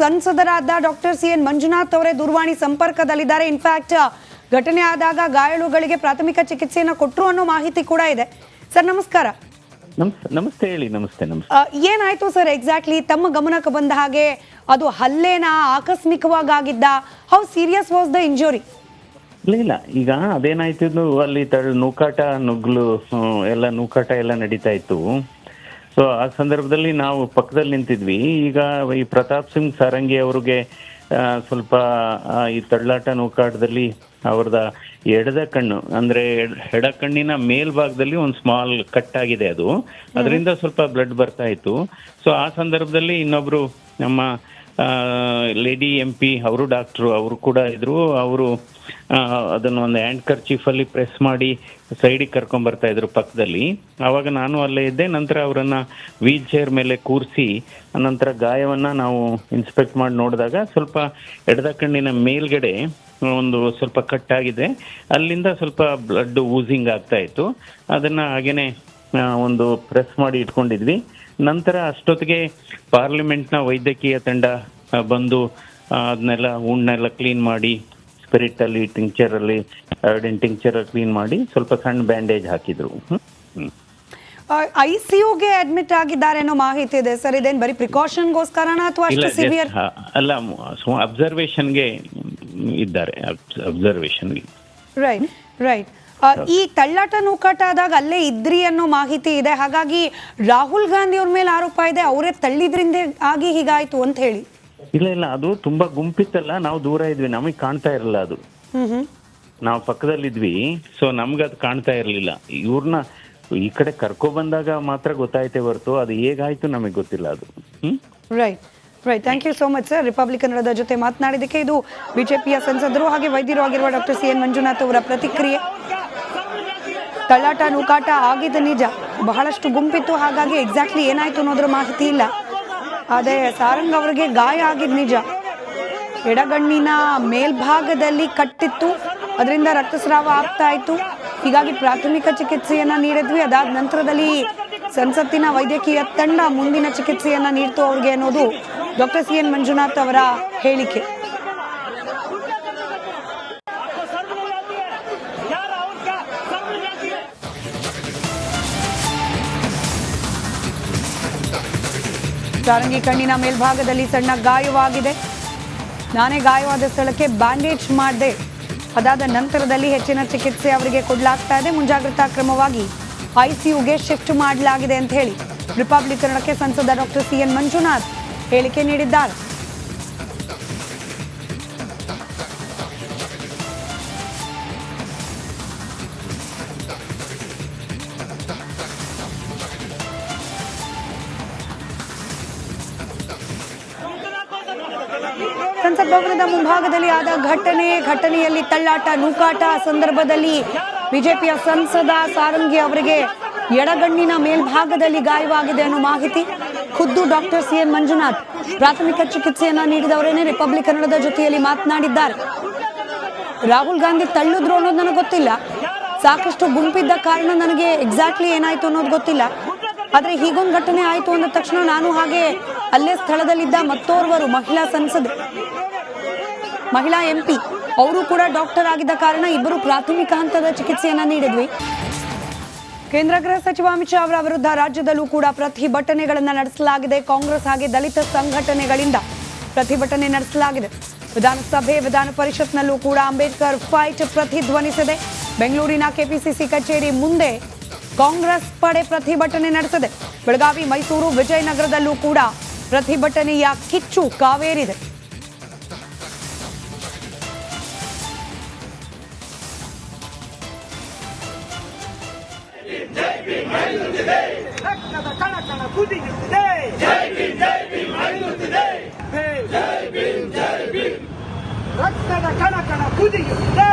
ಸಂಸದರಾದ doctor C N Manjunath ಅವರೇ ದೂರವಾಣಿ ಸಂಪರ್ಕದಲ್ಲಿದ್ದಾರೆ. ಇನ್ಫ್ಯಾಕ್ಟ್ ಘಟನೆ ಆದಾಗ ಗಾಯಾಳುಗಳಿಗೆ ಪ್ರಾಥಮಿಕ ಚಿಕಿತ್ಸೆಯನ್ನು ಕೊಟ್ಟರು ಅನ್ನೋ ಮಾಹಿತಿ ಕೂಡ ಇದೆ. ಸರ್ ನಮಸ್ಕಾರ. ನಮಸ್ತೆ ಹೇಳಿ ನಮಸ್ತೆ ನಮಸ್ತೆ. ಏನಾಯ್ತು ಸರ್ ಎಕ್ಸಾಕ್ಟ್ಲಿ ತಮ್ಮ ಗಮನಕ್ಕೆ ಬಂದ ಹಾಗೆ ಅದು ಹಲ್ಲೆನ ಆಕಸ್ಮಿಕವಾಗಿ ಆಗಿದ್ದ how serious was the injury ಇಲ್ಲ ಇಲ್ಲ. ಈಗ ಅದೇನಾಯ್ತು ಅಲ್ಲಿ ತಳ್ ನೂಕಾಟ ನುಗ್ಲು ಎಲ್ಲ ನೂಕಾಟ ಎಲ್ಲ ನಡೀತಾ ಇತ್ತು. ಸೊ ಆ ಸಂದರ್ಭದಲ್ಲಿ ನಾವು ಪಕ್ಕದಲ್ಲಿ ನಿಂತಿದ್ವಿ. ಈಗ ಈ ಪ್ರತಾಪ್ ಸಿಂಗ್ ಸಾರಂಗಿ ಅವ್ರಿಗೆ ಸ್ವಲ್ಪ ಈ ತಳ್ಳಾಟ ನೂಕಾಟದಲ್ಲಿ ಅವ್ರದ ಎಡದ ಕಣ್ಣು ಅಂದ್ರೆ ಎಡ್- ಕಣ್ಣಿನ ಮೇಲ್ಭಾಗದಲ್ಲಿ ಒಂದು ಸ್ಮಾಲ್ ಕಟ್ ಆಗಿದೆ ಅದು. ಅದರಿಂದ ಸ್ವಲ್ಪ ಬ್ಲಡ್ ಬರ್ತಾ ಇತ್ತು. ಸೊ ಆ ಸಂದರ್ಭದಲ್ಲಿ ಇನ್ನೊಬ್ರು ನಮ್ಮ ಲೇಡಿ ಎಂ ಪಿ ಅವರು ಡಾಕ್ಟ್ರು ಅವರು ಕೂಡ ಇದ್ರು. ಅವರು ಅದನ್ನು ಒಂದು ಹ್ಯಾಂಡ್ ಕರ್ಚೀಫ್ ಅಲ್ಲಿ ಪ್ರೆಸ್ ಮಾಡಿ ಸೈಡಿಗೆ ಕರ್ಕೊಂಡ್ ಬರ್ತಾ ಇದ್ರು ಪಕ್ಕದಲ್ಲಿ. ಆವಾಗ ನಾನು ಅಲ್ಲೇ ಇದ್ದೆ. ನಂತರ ಅವರನ್ನು ವೀಲ್ ಚೇರ್ ಮೇಲೆ ಕೂರಿಸಿ, ನಂತರ ಗಾಯವನ್ನ ನಾವು ಇನ್ಸ್ಪೆಕ್ಟ್ ಮಾಡಿ ನೋಡಿದಾಗ ಸ್ವಲ್ಪ ಎಡದ ಕಣ್ಣಿನ ಮೇಲ್ಗಡೆ ಒಂದು ಸ್ವಲ್ಪ ಕಟ್ ಆಗಿದೆ. ಅಲ್ಲಿಂದ ಸ್ವಲ್ಪ ಬ್ಲಡ್ ಊಸಿಂಗ್ ಆಗ್ತಾ ಇತ್ತು. ಅದನ್ನ ಹಾಗೇನೆ ಒಂದು ಪ್ರೆಸ್ ಮಾಡಿ ಇಟ್ಕೊಂಡಿದ್ವಿ. ನಂತರ ಅಷ್ಟೊತ್ತಿಗೆ ಪಾರ್ಲಿಮೆಂಟ್ನ ವೈದ್ಯಕೀಯ ತಂಡ ಬಂದು ಅದನ್ನೆಲ್ಲ ಹುಣ್ಣೆಲ್ಲ ಕ್ಲೀನ್ ಮಾಡಿ ಸ್ಪಿರಿಟ್ ಅಲ್ಲಿ ಟಿಂಕ್ಚರ್ ಅಲ್ಲಿ ಅಯೋಡಿನ್ ಟಿಂಕ್ಚರ್ ಕ್ಲೀನ್ ಮಾಡಿ ಸ್ವಲ್ಪ ಸಣ್ಣ ಬ್ಯಾಂಡೇಜ್ ಹಾಕಿದ್ರು. ಐ ಸಿ ಯುಗೆ ಅಡ್ಮಿಟ್ ಆಗಿದ್ದಾರೆ ಅನ್ನೋ ಮಾಹಿತಿ ಇದೆ. ಸರ್ ಇದೇನು ಬರೀ ಪ್ರಿಕಾಷನ್ಗೋಸ್ಕರ ಅಥವಾ ಅಷ್ಟು ಸಿವಿಯರ್ ಅಲ್ಲ ಅಬ್ಸರ್ವೇಷನ್ಗೆ ಇದ್ದಾರೆ ಅಬ್ಸರ್ವೇಷನ್ಗೆ ರೈಟ್ ರೈಟ್ ಈ ತಳ್ಳಾಟ ನೂಕಾಟ ಆದಾಗ ಅಲ್ಲೇ ಇದ್ರಿ ಅನ್ನೋ ಮಾಹಿತಿ ಇದೆ. ಹಾಗಾಗಿ ರಾಹುಲ್ ಗಾಂಧಿ ಅವ್ರ ಮೇಲೆ ಆರೋಪ ಇದೆ. ಅವರೇ ತಳ್ಳಿದ್ರಿಂದ ಆಗಿ ಹೀಗಾಯ್ತು ಅಂತ ಹೇಳಿ. ಇಲ್ಲ ಇಲ್ಲ ಅದು ತುಂಬಾ ಗುಂಪಿತ್ತಲ್ಲ ನಾವು ದೂರ ಇದ್ವಿ. ನಮಗೆ ಕಾಣ್ತಾ ಇರಲಿಲ್ಲ ಅದು. ನಾವು ಪಕ್ಕದಲ್ಲಿದ್ವಿ ಸೊ ನಮ್ಗೆ ಅದು ಕಾಣ್ತಾ ಇರಲಿಲ್ಲ. ಇವ್ರನ್ನ ಈ ಕಡೆ ಕರ್ಕೊ ಬಂದಾಗ ಮಾತ್ರ ಗೊತ್ತಾಯ್ತೆ ಹೊರತು ಅದು ಹೇಗಾಯ್ತು ನಮಗೆ ಗೊತ್ತಿಲ್ಲ ಅದು. ಹ್ಮ್? Right right thank you so much sir ರಿಪಬ್ಲಿಕನ್ನರ ಜೊತೆ ಮಾತನಾಡಿದಕ್ಕೆ ಇದು ಬಿಜೆಪಿಯ ಸಂಸದರು ಹಾಗೆ ವೈದ್ಯರು ಆಗಿರುವ ಡಾಕ್ಟರ್ ಸಿ ಎನ್ ಮಂಜುನಾಥ್ ಅವರ ಪ್ರತಿಕ್ರಿಯೆ. ತಳ್ಳಾಟ ನೂಕಾಟ ಆಗಿದ್ದು ನಿಜ. ಬಹಳಷ್ಟು ಗುಂಪಿತ್ತು, ಹಾಗಾಗಿ ಎಕ್ಸಾಕ್ಟ್ಲಿ ಏನಾಯ್ತು ಅನ್ನೋದ್ರ ಮಾಹಿತಿ ಇಲ್ಲ. ಅದೇ ಸಾರಂಗ್ ಅವರಿಗೆ ಗಾಯ ಆಗಿದ್ದು ನಿಜ. ಎಡಗಣ್ಣಿನ ಮೇಲ್ಭಾಗದಲ್ಲಿ ಕಟ್ಟಿತ್ತು, ಅದರಿಂದ ರಕ್ತಸ್ರಾವ ಆಗ್ತಾ ಇತ್ತು. ಹೀಗಾಗಿ ಪ್ರಾಥಮಿಕ ಚಿಕಿತ್ಸೆಯನ್ನ ನೀಡಿದ್ವಿ. ಅದಾದ ನಂತರದಲ್ಲಿ ಸಂಸತ್ತಿನ ವೈದ್ಯಕೀಯ ತಂಡ ಮುಂದಿನ ಚಿಕಿತ್ಸೆಯನ್ನ ನೀಡ್ತು ಅವ್ರಿಗೆ ಅನ್ನೋದು ಡಾಕ್ಟರ್ ಸಿ ಎನ್ ಮಂಜುನಾಥ್ ಅವರ ಹೇಳಿಕೆ. ಸಾರಂಗಿ ಕಣ್ಣಿನ ಮೇಲ್ಭಾಗದಲ್ಲಿ ಸಣ್ಣ ಗಾಯವಾಗಿದೆ. ನಾನೇ ಗಾಯವಾದ ಸ್ಥಳಕ್ಕೆ ಬ್ಯಾಂಡೇಜ್ ಮಾಡಿದೆ. ಅದಾದ ನಂತರದಲ್ಲಿ ಹೆಚ್ಚಿನ ಚಿಕಿತ್ಸೆ ಅವರಿಗೆ ಕೊಡಲಾಗ್ತಾ ಇದೆ. ಮುಂಜಾಗ್ರತಾ ಕ್ರಮವಾಗಿ ಐಸಿಯುಗೆ ಶಿಫ್ಟ್ ಮಾಡಲಾಗಿದೆ ಅಂತ ಹೇಳಿ ರಿಪಬ್ಲಿಕರಣಕ್ಕೆ ಸಂಸದ ಡಾಕ್ಟರ್ ಸಿ ಎನ್ ಮಂಜುನಾಥ್ ಹೇಳಿಕೆ ನೀಡಿದ್ದಾರೆ. ಸಂಸತ್ ಮುಂಭಾಗದಲ್ಲಿ ಆದ ಘಟನೆ, ಘಟನೆಯಲ್ಲಿ ತಳ್ಳಾಟ, ನೂಕಾಟ ಸಂದರ್ಭದಲ್ಲಿ ಬಿಜೆಪಿಯ ಸಂಸದ ಸಾರಂಗಿ ಅವರಿಗೆ ಎಡಗಣ್ಣಿನ ಮೇಲ್ಭಾಗದಲ್ಲಿ ಗಾಯವಾಗಿದೆ ಅನ್ನೋ ಮಾಹಿತಿ ಖುದ್ದು ಡಾಕ್ಟರ್ ಸಿ ಎನ್ ಮಂಜುನಾಥ್. ಪ್ರಾಥಮಿಕ ಚಿಕಿತ್ಸೆಯನ್ನ ನೀಡಿದವರೇನೆ ರಿಪಬ್ಲಿಕ್ ಕನ್ನಡದ ಜೊತೆಯಲ್ಲಿ ಮಾತನಾಡಿದ್ದಾರೆ. ರಾಹುಲ್ ಗಾಂಧಿ ತಳ್ಳಿದ್ರು ಅನ್ನೋದು ನನಗೆ ಗೊತ್ತಿಲ್ಲ. ಸಾಕಷ್ಟು ಗುಂಪಿದ್ದ ಕಾರಣ ನನಗೆ ಎಕ್ಸಾಕ್ಟ್ಲಿ ಏನಾಯ್ತು ಅನ್ನೋದು ಗೊತ್ತಿಲ್ಲ. ಆದರೆ ಹೀಗೊಂದು ಘಟನೆ ಆಯ್ತು ಅಂದ ತಕ್ಷಣ ನಾನು ಹಾಗೆ ಅಲ್ಲೇ ಸ್ಥಳದಲ್ಲಿದ್ದ ಮತ್ತೋರ್ವರು ಮಹಿಳಾ ಸಂಸದೆ ಮಹಿಳಾ ಎಂಪಿ. ಅವರು ಕೂಡ ಡಾಕ್ಟರ್ ಆಗಿದ್ದ ಕಾರಣ ಇಬ್ಬರು ಪ್ರಾಥಮಿಕ ಹಂತದ ಚಿಕಿತ್ಸೆಯನ್ನ ನೀಡಿದ್ವಿ. ಕೇಂದ್ರ ಗೃಹ ಸಚಿವ ಅಮಿತ್ ಶಾ ಅವರ ವಿರುದ್ಧ ರಾಜ್ಯದಲ್ಲೂ ಕೂಡ ಪ್ರತಿಭಟನೆಗಳನ್ನು ನಡೆಸಲಾಗಿದೆ. ಕಾಂಗ್ರೆಸ್ ಹಾಗೆ ದಲಿತ ಸಂಘಟನೆಗಳಿಂದ ಪ್ರತಿಭಟನೆ ನಡೆಸಲಾಗಿದೆ. ವಿಧಾನಸಭೆ, ವಿಧಾನ ಪರಿಷತ್ನಲ್ಲೂ ಕೂಡ ಅಂಬೇಡ್ಕರ್ ಫೈಟ್ ಪ್ರತಿಧ್ವನಿಸಿದೆ. ಬೆಂಗಳೂರಿನ ಕೆಪಿಸಿಸಿ ಕಚೇರಿ ಮುಂದೆ ಕಾಂಗ್ರೆಸ್ ಪಡೆ ಪ್ರತಿಭಟನೆ ನಡೆಸಿದೆ. ಬೆಳಗಾವಿ, ಮೈಸೂರು, ವಿಜಯನಗರದಲ್ಲೂ ಕೂಡ ಪ್ರತಿಭಟನೆಯ ಕಿಚ್ಚು ಕಾವೇರಿದೆ. ರಕ್ತದ ಕಣಕಣ ಕಣ ಕುದಿಯುತ್ತಿದೆ. ಜೈ ಭೀಮ್ ಜೈ ಭೀಮ್ ಅಳಿಯುತ್ತಿದೆ ಜೈ ಭೀಮ್ ರಕ್ತದ ಕಣಕಣ ಕಣ ಕುದಿಯುತ್ತಿದೆ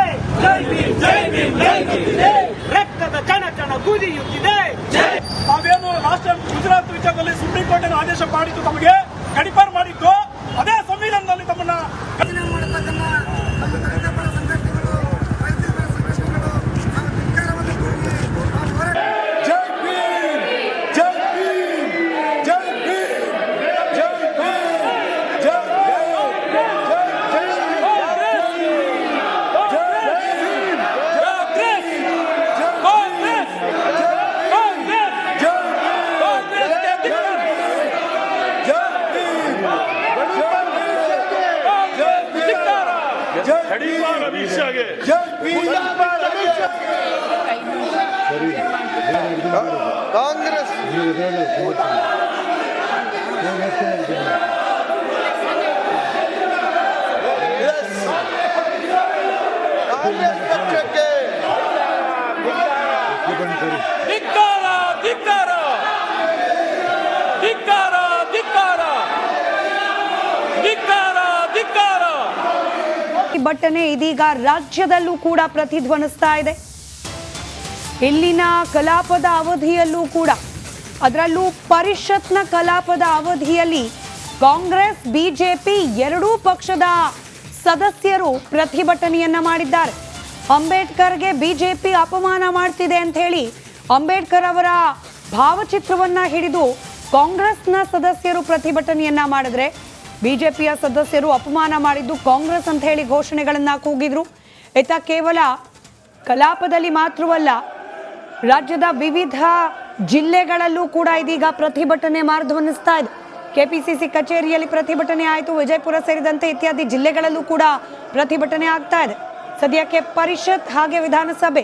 ರಕ್ತದ ಕಣ ಕಣ ಕುದಿಯುತ್ತಿದೆ. ಜೈ. ನಾವೇನು ಲಾಸ್ಟ್ ಟೈಮ್ ಗುಜರಾತ್ ವಿಚಾರದಲ್ಲಿ ಸುಪ್ರೀಂ ಕೋರ್ಟ್ ಏನು ಆದೇಶ ಮಾಡಿದ್ದು ತಮಗೆ ಗಡಿಪಾರು ಮಾಡಿದ್ದು ಅದೇ ಸಂವಿಧಾನದಲ್ಲಿ ತಮ್ಮನ್ನ ಕಾಂಗ್ರೆಸ್ ಪ್ರತಿಭಟನೆ ಇದೀಗ ರಾಜ್ಯದಲ್ಲೂ ಕೂಡ ಪ್ರತಿಧ್ವನಿಸ್ತಾ ಇದೆ. ಇಲ್ಲಿನ ಕಲಾಪದ ಅವಧಿಯಲ್ಲೂ ಕೂಡ, ಅದರಲ್ಲೂ ಪರಿಷತ್ನ ಕಲಾಪದ ಅವಧಿಯಲ್ಲಿ ಕಾಂಗ್ರೆಸ್, ಬಿಜೆಪಿ ಎರಡೂ ಪಕ್ಷದ ಸದಸ್ಯರು ಪ್ರತಿಭಟನೆಯನ್ನ ಮಾಡಿದ್ದಾರೆ. ಅಂಬೇಡ್ಕರ್ಗೆ ಬಿಜೆಪಿ ಅಪಮಾನ ಮಾಡ್ತಿದೆ ಅಂತ ಹೇಳಿ ಅಂಬೇಡ್ಕರ್ ಅವರ ಭಾವಚಿತ್ರವನ್ನ ಹಿಡಿದು ಕಾಂಗ್ರೆಸ್ನ ಸದಸ್ಯರು ಪ್ರತಿಭಟನೆಯನ್ನ ಮಾಡಿದ್ರೆ ಬಿಜೆಪಿಯ ಸದಸ್ಯರು ಅಪಮಾನ ಮಾಡಿದ್ದು ಕಾಂಗ್ರೆಸ್ ಅಂತ ಹೇಳಿ ಘೋಷಣೆಗಳನ್ನು ಕೂಗಿದ್ರು. ಇತ್ತ ಕೇವಲ ಕಲಾಪದಲ್ಲಿ ಮಾತ್ರವಲ್ಲ, ರಾಜ್ಯದ ವಿವಿಧ ಜಿಲ್ಲೆಗಳಲ್ಲೂ ಕೂಡ ಇದೀಗ ಪ್ರತಿಭಟನೆ ಮಾರ್ಧ್ವನಿಸ್ತಾ ಇದೆ. ಕೆಪಿಸಿಸಿ ಕಚೇರಿಯಲ್ಲಿ ಪ್ರತಿಭಟನೆ ಆಯಿತು, ವಿಜಯಪುರ ಸೇರಿದಂತೆ ಇತ್ಯಾದಿ ಜಿಲ್ಲೆಗಳಲ್ಲೂ ಕೂಡ ಪ್ರತಿಭಟನೆ ಆಗ್ತಾ ಇದೆ. ಸದ್ಯಕ್ಕೆ ಪರಿಷತ್ ಹಾಗೆ ವಿಧಾನಸಭೆ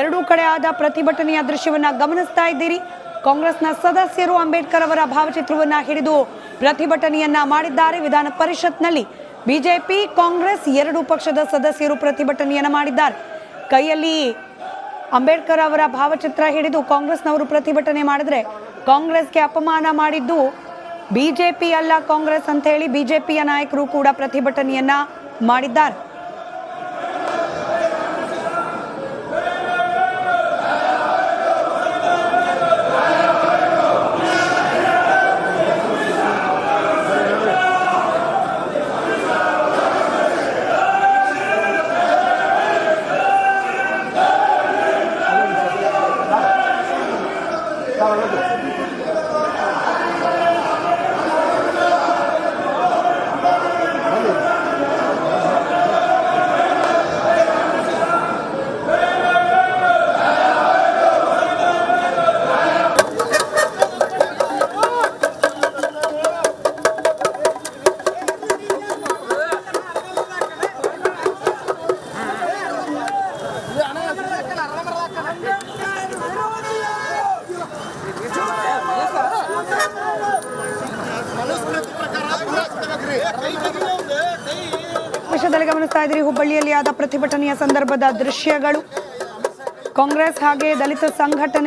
ಎರಡೂ ಕಡೆ ಆದ ಪ್ರತಿಭಟನೆಯ ದೃಶ್ಯವನ್ನು ಗಮನಿಸ್ತಾ ಇದ್ದೀರಿ. ಕಾಂಗ್ರೆಸ್ನ ಸದಸ್ಯರು ಅಂಬೇಡ್ಕರ್ ಅವರ ಭಾವಚಿತ್ರವನ್ನು ಹಿಡಿದು ಪ್ರತಿಭಟನೆಯನ್ನ ಮಾಡಿದ್ದಾರೆ ವಿಧಾನ ಪರಿಷತ್ನಲ್ಲಿ. ಬಿಜೆಪಿ, ಕಾಂಗ್ರೆಸ್ ಎರಡು ಪಕ್ಷದ ಸದಸ್ಯರು ಪ್ರತಿಭಟನೆಯನ್ನ ಮಾಡಿದ್ದಾರೆ. ಕೈಯಲ್ಲಿ ಅಂಬೇಡ್ಕರ್ ಅವರ ಭಾವಚಿತ್ರ ಹಿಡಿದು ಕಾಂಗ್ರೆಸ್ನವರು ಪ್ರತಿಭಟನೆ ಮಾಡಿದ್ರೆ ಕಾಂಗ್ರೆಸ್ಗೆ ಅಪಮಾನ ಮಾಡಿದ್ದು ಬಿಜೆಪಿ ಅಲ್ಲ ಕಾಂಗ್ರೆಸ್ ಅಂತ ಹೇಳಿ ಬಿಜೆಪಿಯ ನಾಯಕರು ಕೂಡ ಪ್ರತಿಭಟನೆಯನ್ನ ಮಾಡಿದ್ದಾರೆ. Hallelujah. ವಿಷಯದಲ್ಲಿ ಗಮನಿಸ್ತಾ ಇದ್ದೀರಿ ಹುಬ್ಬಳ್ಳಿಯಲ್ಲಿ ಆದ ಪ್ರತಿಭಟನೆಯ ಸಂದರ್ಭದ ದೃಶ್ಯಗಳು. ಕಾಂಗ್ರೆಸ್ ಹಾಗೆ ದಲಿತ ಸಂಘಟನೆ